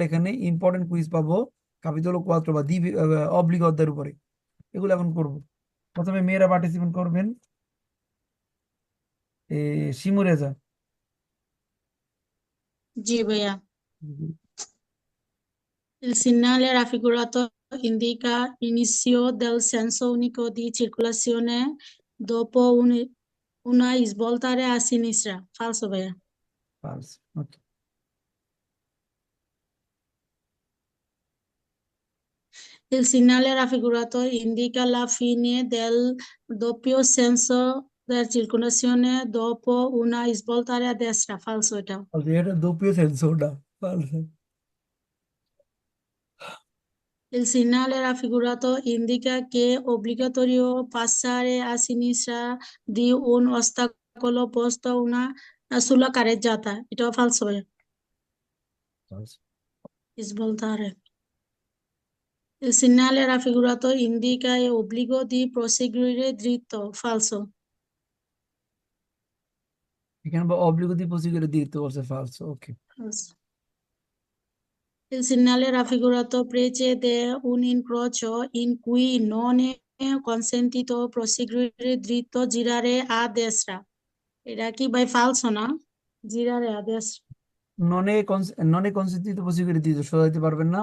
এখানে important quiz পাবো কাপিতল কোয়াত্র বা দ্বি অব্লিগ অধ্যায়ের উপরে এগুলো এখন করব প্রথমে মেয়েরা পার্টিসিপেট করবেন শিমু Reza Sì, via. Il segnale raffigurato indica l'inizio del senso unico di circolazione dopo un- una svoltare a sinistra. Falso, via. Falso. Ok. Il segnale raffigurato indica la fine del doppio senso della circolazione dopo una svoltare a destra. Falso, এটা Falso. এটা doppio senso ওটা falso. Il segnale raffigurato indica che è obbligatorio passare a sinistra di un ostacolo posto una, sulla carreggiata. এটা falso, via. Falso. Svoltare. Il segnale raffigurato indica è obbligo di proseguire dritto. Falso. এখানে obbligo di proseguire diritto বলছে falso. Ok. Falso. Il segnale raffigurato precede un incrocio in cui non è consentito proseguire dritto, girare a destra. এটা কি ভাই falso না? Girare a destra. Non è, non è consentito proseguire diritto সোজা যেতে পারবেন না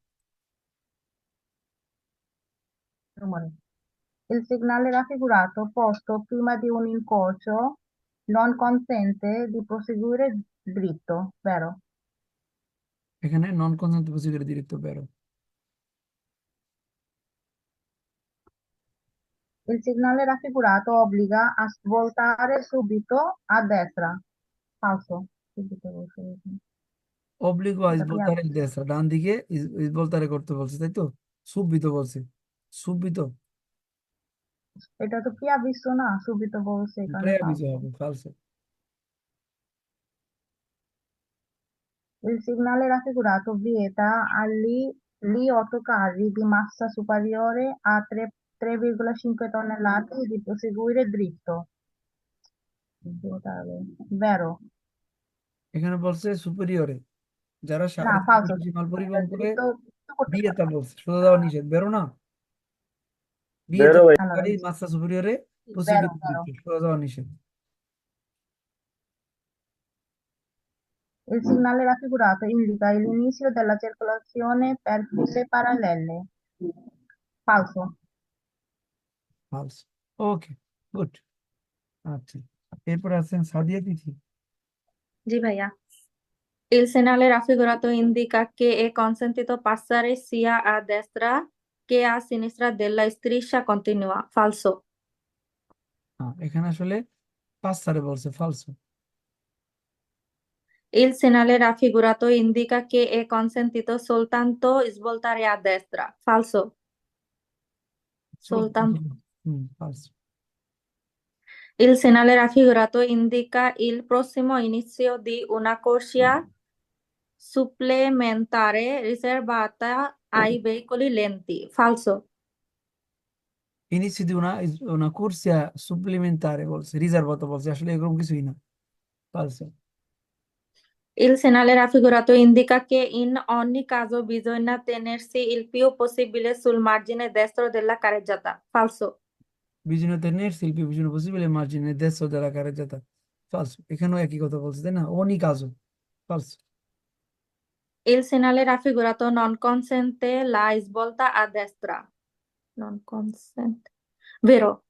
Numero. Il segnale raffigurato posto prima di un incrocio non consente di proseguire dritto. Vero. এখানে নন consent procedure diritto vero Il segnale raffigurato obbliga a svoltare subito a destra. Falso. Subito, subito. obbligo a এটা svoltare a destra ডান দিকে is- svoltare করতে বলছে তাই তো subito বলছে subito এটা তো preavviso না subito বলছে এই কারণে preavviso falso. হবে falso Il segnale raffigurato vieta agli gli autocarri di massa superiore a 3 3,5 tonnellate di proseguire dritto. Vietare. Vero. এখানে বলছে সুপেরিয়রে যারা না সাড়ে তিন falso. কেজি মাল পরিবহন করে dritto dritto করতে বিয়েটা পারবে। বলছে সোজা যাওয়া নিষেধ বেরো না বিয়েটা বেরো ভাই। Allora, গাড়ি মাস্তা সুপেরিয়রে sì, procedure vero, vero. diritto সোজা যাওয়া নিষেধ Il segnale raffigurato indica l'inizio della circolazione per file parallele. Falso. falso ওকে গুড আচ্ছা এরপর আছেন সাদিয়া তিথি Sì, via. Il segnale raffigurato indica che è consentito passare sia a destra che a sinistra della striscia continua. Falso. হ্যাঁ এখানে আসলে পাঁচসারে বলছে falso Il segnale raffigurato indica che è consentito soltanto svoltare a destra. Falso. Soltanto. Hmm falso Il segnale raffigurato indica il prossimo inizio di una corsia supplementare riservata ai veicoli lenti. Falso. inizio di una, una corsia supplementare বলছে riservato বলছে আসলে এরকম কিছুই না falso Il segnale raffigurato indica che in ogni caso bisogna tenersi il più possibile sul margine destro della carreggiata. Falso. bisogna tenersi il più vicino possibile al margine destro della carreggiata falso এখানেও একই কথা বলছে তাই না ogni caso falso Il segnale raffigurato non consente la svolta a destra. Non consente. Vero,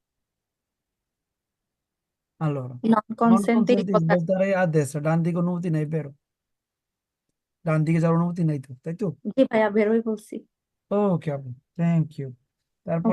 allora non non consente di consente di svoltare. svoltare a destra ডান দিকে অনুমতি নাই বেরো ডান দিকে যাওয়ার অনুমতি নাই তো তাই তো জি ভাইয়া বেরোই বলছি ওকে আপু থ্যাংক ইউ তারপর